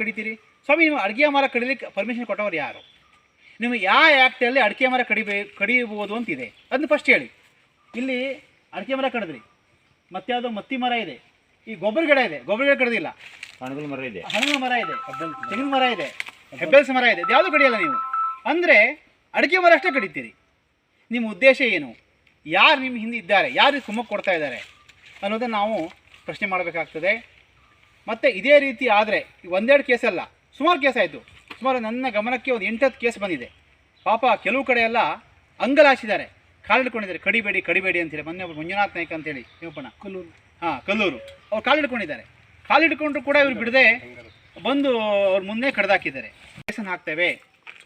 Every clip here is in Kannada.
ಕಡಿತೀರಿ? ಸ್ವಾಮಿ ನೀವು ಅಡುಗೆ ಮರ ಕಡಿಲಿಕ್ಕೆ ಪರ್ಮಿಷನ್ ಕೊಟ್ಟವರು ಯಾರು? ನಿಮಗೆ ಯಾವ ಆ್ಯಕ್ಟಲ್ಲಿ ಅಡಿಕೆ ಮರ ಕಡಿಬೇ ಕಡಿಬೋದು ಅಂತಿದೆ. ಅದನ್ನ ಫಸ್ಟ್ ಹೇಳಿ. ಇಲ್ಲಿ ಅಡಿಕೆ ಮರ ಕಡಿದ್ರಿ. ಮತ್ಯಾವುದೋ ಮತ್ತಿ ಮರ ಇದೆ. ಈ ಗೊಬ್ಬರ ಗಿಡ ಇದೆ. ಗೊಬ್ಬರ ಗಿಡ ಕಡಿದಿಲ್ಲ. ಹಣಗಲ್ ಮರ ಇದೆ. ಹಣಗಲ್ ಮರ ಇದೆ. ತೆಂಗಿನ ಮರ ಇದೆ. ಹೆಬ್ಬೆಲ್ಸ್ ಮರ ಇದೆ. ಯಾವುದು ಕಡಿಯಲ್ಲ ನೀವು? ಅಂದರೆ ಅಡಿಕೆ ಮರ ಅಷ್ಟೇ ಕಡಿತೀರಿ. ನಿಮ್ಮ ಉದ್ದೇಶ ಏನು? ಯಾರು ನಿಮ್ಮ ಹಿಂದೆ ಇದ್ದಾರೆ? ಯಾರು ಕುಮ್ಮಕ್ಕೆ ಕೊಡ್ತಾ ಇದ್ದಾರೆ? ಅನ್ನೋದನ್ನು ನಾವು ಪ್ರಶ್ನೆ ಮಾಡಬೇಕಾಗ್ತದೆ. ಮತ್ತು ಇದೇ ರೀತಿ ಆದರೆ ಒಂದೆರಡು ಕೇಸ್ ಅಲ್ಲ ಸುಮಾರು ಕೇಸ್ ಆಯಿತು. ಸುಮಾರು ನನ್ನ ಗಮನಕ್ಕೆ ಒಂದು ಎಂಟತ್ತು ಕೇಸ್ ಬಂದಿದೆ. ಪಾಪ ಕೆಲವು ಕಡೆ ಎಲ್ಲ ಅಂಗಲಾಚಿದ್ದಾರೆ ಕಾಲಿಡ್ಕೊಂಡಿದ್ದಾರೆ ಕಡಿಬೇಡಿ ಕಡಿಬೇಡಿ ಅಂತೇಳಿ ಮೊನ್ನೆ ಒಬ್ಬರು ಮಂಜುನಾಥ್ ನಾಯ್ಕ ಅಂತೇಳಿ ಯೋಪಣ ಕಲ್ಲೂರು. ಹಾಂ ಕಲ್ಲೂರು. ಅವ್ರು ಕಾಲಿಡ್ಕೊಂಡಿದ್ದಾರೆ ಕಾಲಿಡ್ಕೊಂಡ್ರು ಕೂಡ ಇವ್ರು ಬಿಡದೆ ಬಂದು ಅವ್ರ ಮುಂದೆ ಕಡ್ದಾಕಿದ್ದಾರೆ. ಕೇಸನ್ನು ಹಾಕ್ತೇವೆ.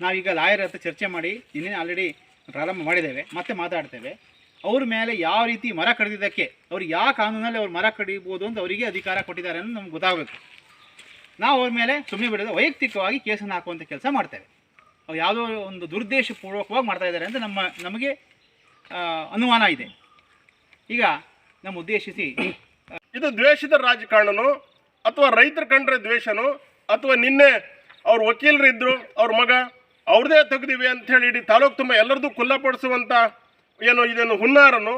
ನಾವೀಗ ಲಾಯರ್ ಹತ್ರ ಚರ್ಚೆ ಮಾಡಿ ನಿನ್ನೆ ಆಲ್ರೆಡಿ ಪ್ರಾರಂಭ ಮಾಡಿದ್ದೇವೆ. ಮತ್ತೆ ಮಾತಾಡ್ತೇವೆ. ಅವ್ರ ಮೇಲೆ ಯಾವ ರೀತಿ ಮರ ಕಡಿದಿದ್ದಕ್ಕೆ, ಅವ್ರು ಯಾವ ಕಾನೂನಲ್ಲಿ ಅವ್ರು ಮರ ಕಡಿಬೋದು ಅಂತ ಅವರಿಗೆ ಅಧಿಕಾರ ಕೊಟ್ಟಿದ್ದಾರೆ ಅನ್ನೋದು ನಮ್ಗೆ ಗೊತ್ತಾಗಬೇಕು ನಾವು ಅವ್ರ ಮೇಲೆ ಸುಮ್ಮನೆ ಬಿಡೋದು ವೈಯಕ್ತಿಕವಾಗಿ ಕೇಸನ್ನು ಹಾಕುವಂಥ ಕೆಲಸ ಮಾಡ್ತೇವೆ. ಅವ್ರು ಯಾವುದೋ ಒಂದು ದುರುದ್ದೇಶಪೂರ್ವಕವಾಗಿ ಮಾಡ್ತಾ ಇದ್ದಾರೆ ಅಂತ ನಮ್ಮ, ನಮಗೆ ಅನುಮಾನ ಇದೆ. ಈಗ ನಮ್ಮ ಉದ್ದೇಶಿಸಿ, ಇದು ದ್ವೇಷದ ರಾಜಕಾರಣನು, ಅಥವಾ ರೈತರ ಕಂಡ್ರೆ ದ್ವೇಷನೋ, ಅಥವಾ ನಿನ್ನೆ ಅವ್ರ ವಕೀಲರು ಇದ್ರು ಅವ್ರ ಮಗ, ಅವ್ರದೇ ತೆಗೆದಿವೆ ಅಂತ ಹೇಳಿ ಇಡೀ ತಾಲೂಕು ತುಂಬ ಎಲ್ಲರದ್ದು ಕುಲ್ಲಪಡಿಸುವಂಥ ಏನು ಇದೇನು ಹುನ್ನಾರನು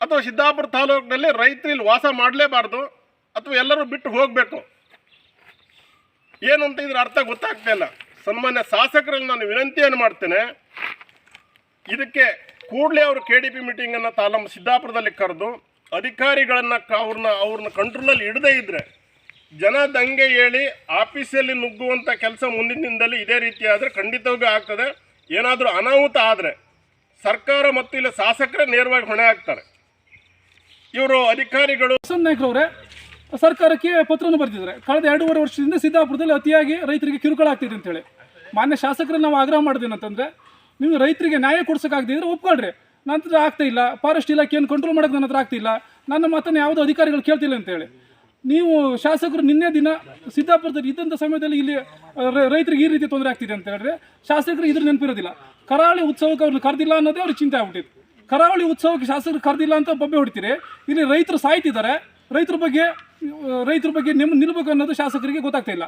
ಅಥವಾ ಸಿದ್ದಾಪುರ ತಾಲೂಕಿನಲ್ಲಿ ರೈತರು ಇಲ್ಲಿ ವಾಸ ಮಾಡಲೇಬಾರ್ದು ಅಥವಾ ಎಲ್ಲರೂ ಬಿಟ್ಟು ಹೋಗಬೇಕು. ಏನು ಅಂತ ಇದ್ರ ಅರ್ಥ ಗೊತ್ತಾಗ್ತಾ ಇಲ್ಲ. ಸನ್ಮಾನ್ಯ ಶಾಸಕರಲ್ಲಿ ನಾನು ವಿನಂತಿಯನ್ನು ಮಾಡ್ತೇನೆ. ಇದಕ್ಕೆ ಕೂಡಲೇ ಅವರು ಕೆ ಡಿ ಪಿ ಮೀಟಿಂಗನ್ನು ತಾಲಮ್ ಸಿದ್ದಾಪುರದಲ್ಲಿ ಕರೆದು ಅಧಿಕಾರಿಗಳನ್ನು ಅವ್ರನ್ನ ಅವ್ರನ್ನ ಕಂಟ್ರೋಲಲ್ಲಿ ಇಡದೇ ಇದ್ದರೆ ಜನ ದಂಗೆ ಹೇಳಿ ಆಫೀಸಲ್ಲಿ ನುಗ್ಗುವಂಥ ಕೆಲಸ ಮುಂದಿನ ದಿನದಲ್ಲಿ ಇದೇ ರೀತಿ ಆದರೆ ಖಂಡಿತವಾಗಿ ಆಗ್ತದೆ. ಏನಾದರೂ ಅನಾಹುತ ಆದರೆ ಸರ್ಕಾರ ಮತ್ತು ಇಲ್ಲ ಶಾಸಕರೇ ನೇರವಾಗಿ ಹೊಣೆ ಆಗ್ತಾರೆ ಇವರು ಅಧಿಕಾರಿಗಳು ನಾಯ್ಕರವರೇ ಸರ್ಕಾರಕ್ಕೆ ಪತ್ರವನ್ನು ಬರೆದಿದ್ದಾರೆ. ಕಳೆದ ಎರಡೂವರೆ ವರ್ಷದಿಂದ ಸಿದ್ದಾಪುರದಲ್ಲಿ ಅತಿಯಾಗಿ ರೈತರಿಗೆ ಕಿರುಕುಳ ಆಗ್ತಿದೆ ಅಂತೇಳಿ. ಮಾನ್ಯ ಶಾಸಕರನ್ನು ನಾವು ಆಗ್ರಹ ಮಾಡಿದೇನಂತಂದರೆ ನೀವು ರೈತರಿಗೆ ನ್ಯಾಯ ಕೊಡ್ಸೋಕ್ಕಾಗದಿದ್ರೆ ಒಪ್ಕೊಳ್ರಿ ನನ್ನ ಹತ್ರ ಆಗ್ತಾ ಇಲ್ಲ, ಫಾರೆಸ್ಟ್ ಇಲಾಖೆಯನ್ನು ಕಂಟ್ರೋಲ್ ಮಾಡೋಕೆ ನನ್ನ ಹತ್ರ ಆಗ್ತಿಲ್ಲ ನನ್ನ ಮಾತನ್ನು ಯಾವುದೋ ಅಧಿಕಾರಿಗಳು ಕೇಳ್ತಿಲ್ಲ ಅಂತೇಳಿ. ನೀವು ಶಾಸಕರು ನಿನ್ನೆ ದಿನ ಸಿದ್ದಾಪುರದಲ್ಲಿ ಇದ್ದಂಥ ಸಮಯದಲ್ಲಿ ಇಲ್ಲಿ ರೈತರಿಗೆ ಈ ರೀತಿ ತೊಂದರೆ ಆಗ್ತಿದೆ ಅಂತ ಹೇಳಿದ್ರೆ ಶಾಸಕರು ಇದ್ರ ನೆನಪಿರೋದಿಲ್ಲ. ಕರಾವಳಿ ಉತ್ಸವಕ್ಕೆ ಅವ್ರನ್ನ ಕರೆದಿಲ್ಲ ಅನ್ನೋದೇ ಅವ್ರಿಗೆ ಚಿಂತೆ ಆಗ್ಬಿಟ್ಟಿತ್ತು ಕರಾವಳಿ ಉತ್ಸವಕ್ಕೆ ಶಾಸಕರು ಕರೆದಿಲ್ಲ ಅಂತ ಬೊಬ್ಬೆ ಹೊಡಿತೀರಿ. ಇಲ್ಲಿ ರೈತರು ಸಾಯ್ತಿದ್ದಾರೆ. ರೈತರ ಬಗ್ಗೆ ರೈತರ ಬಗ್ಗೆ ನಿಮ್ಮ ನಿಲ್ಬೇಕು ಅನ್ನೋದು ಶಾಸಕರಿಗೆ ಗೊತ್ತಾಗ್ತಾ ಇಲ್ಲ.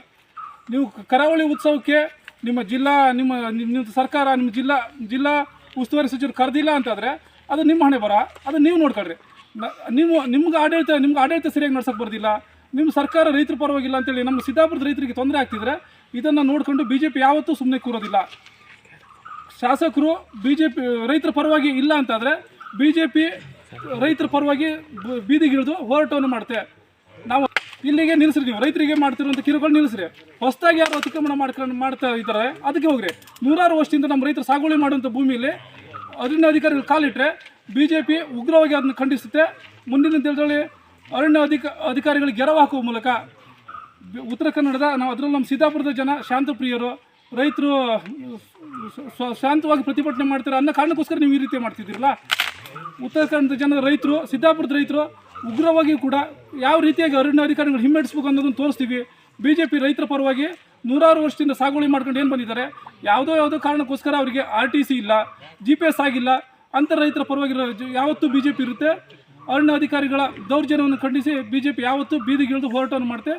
ನೀವು ಕರಾವಳಿ ಉತ್ಸವಕ್ಕೆ ನಿಮ್ಮ ಜಿಲ್ಲಾ, ನಿಮ್ಮ ನಿಮ್ಮ ಸರ್ಕಾರ, ನಿಮ್ಮ ಜಿಲ್ಲಾ ಜಿಲ್ಲಾ ಉಸ್ತುವಾರಿ ಸಚಿವರು ಕರೆದಿಲ್ಲ ಅಂತಂದರೆ ಅದು ನಿಮ್ಮ ಹಣೆ ಬರ. ಅದು ನೀವು ನೋಡ್ಕೊಳ್ರಿ. ನೀವು ನಿಮ್ಗೆ ಆಡಳಿತ ನಿಮ್ಗೆ ಆಡಳಿತ ಸರಿಯಾಗಿ ನಡ್ಸೋಕೆ ಬರ್ದಿಲ್ಲ. ನಿಮ್ಮ ಸರ್ಕಾರ ರೈತರ ಪರವಾಗಿಲ್ಲ ಅಂತೇಳಿ ನಮ್ಮ ಸಿದ್ದಾಪುರದ ರೈತರಿಗೆ ತೊಂದರೆ ಆಗ್ತಿದ್ರೆ ಇದನ್ನು ನೋಡಿಕೊಂಡು ಬಿ ಜೆ ಪಿ ಯಾವತ್ತೂ ಸುಮ್ಮನೆ ಕೂರೋದಿಲ್ಲ. ಶಾಸಕರು ಬಿ ಜೆ ಪಿ ರೈತರ ಪರವಾಗಿ ಇಲ್ಲ ಅಂತಾದರೆ ಬಿ ಜೆ ಪಿ ರೈತರ ಪರವಾಗಿ ಬೀದಿಗಿಳಿದು ಹೋರಾಟವನ್ನು ಮಾಡುತ್ತೆ ನಾವು ಇಲ್ಲಿಗೆ ನಿಲ್ಲಿಸ್ರಿ ನೀವು, ರೈತರಿಗೆ ಮಾಡ್ತಿರುವಂಥ ಕಿರುಗಳು ನಿಲ್ಲಿಸ್ರಿ ಹೊಸದಾಗಿ ಯಾರು ಅತಿಕ್ರಮಣ ಮಾಡ್ಕೊಂಡು ಮಾಡ್ತಾ ಇದ್ದಾರೆ, ಅದಕ್ಕೆ ಹೋಗ್ರಿ. ನೂರಾರು ವರ್ಷದಿಂದ ನಮ್ಮ ರೈತರು ಸಾಗುವಳಿ ಮಾಡುವಂಥ ಭೂಮಿಯಲ್ಲಿ ಅದರಿಂದ ಅಧಿಕಾರಿಗಳು ಕಾಲಿಟ್ಟರೆ ಬಿ ಜೆ ಪಿ ಉಗ್ರವಾಗಿ ಅದನ್ನು ಖಂಡಿಸುತ್ತೆ. ಮುಂದಿನ ದಿನದಲ್ಲಿ ಅರಣ್ಯ ಅಧಿಕ ಅಧಿಕಾರಿಗಳಿಗೆ ಗೆರವು ಹಾಕುವ ಮೂಲಕ ಉತ್ತರ ಕನ್ನಡದ ನಾವು ಅದರಲ್ಲೂ ನಮ್ಮ ಸಿದ್ದಾಪುರದ ಜನ ಶಾಂತಪ್ರಿಯರು ರೈತರು ಶಾಂತವಾಗಿ ಪ್ರತಿಭಟನೆ ಮಾಡ್ತಾರೆ ಅನ್ನೋ ಕಾರಣಕ್ಕೋಸ್ಕರ ನೀವು ಈ ರೀತಿ ಮಾಡ್ತಿದ್ದೀರಲ್ಲ. ಉತ್ತರ ಕನ್ನಡದ ಜನ ರೈತರು ಸಿದ್ದಾಪುರದ ರೈತರು ಉಗ್ರವಾಗಿ ಕೂಡ ಯಾವ ರೀತಿಯಾಗಿ ಅರಣ್ಯ ಅಧಿಕಾರಿಗಳು ಹಿಮ್ಮೆಟ್ಟಿಸ್ಬೇಕು ಅನ್ನೋದನ್ನು ತೋರಿಸ್ತೀವಿ. ಬಿ ಜೆ ಪಿ ರೈತರ ಪರವಾಗಿ ನೂರಾರು ವರ್ಷದಿಂದ ಸಾಗುವಳಿ ಮಾಡ್ಕೊಂಡು ಏನು ಬಂದಿದ್ದಾರೆ? ಯಾವುದೋ ಯಾವುದೋ ಕಾರಣಕ್ಕೋಸ್ಕರ ಅವರಿಗೆ ಆರ್ ಟಿ ಸಿ ಇಲ್ಲ, ಜಿ ಪಿ ಎಸ್ ಆಗಿಲ್ಲ ಅಂಥ ರೈತರ ಪರವಾಗಿರೋ ಯಾವತ್ತು ಬಿ ಇರುತ್ತೆ. ಅರಣ್ಯ ಅಧಿಕಾರಿಗಳ ದೌರ್ಜನ್ಯವನ್ನು ಖಂಡಿಸಿ ಬಿ ಜೆ ಪಿ ಯಾವತ್ತೂ ಬೀದಿಗಿಳಿದು ಹೋರಾಟವನ್ನು ಮಾಡುತ್ತೆ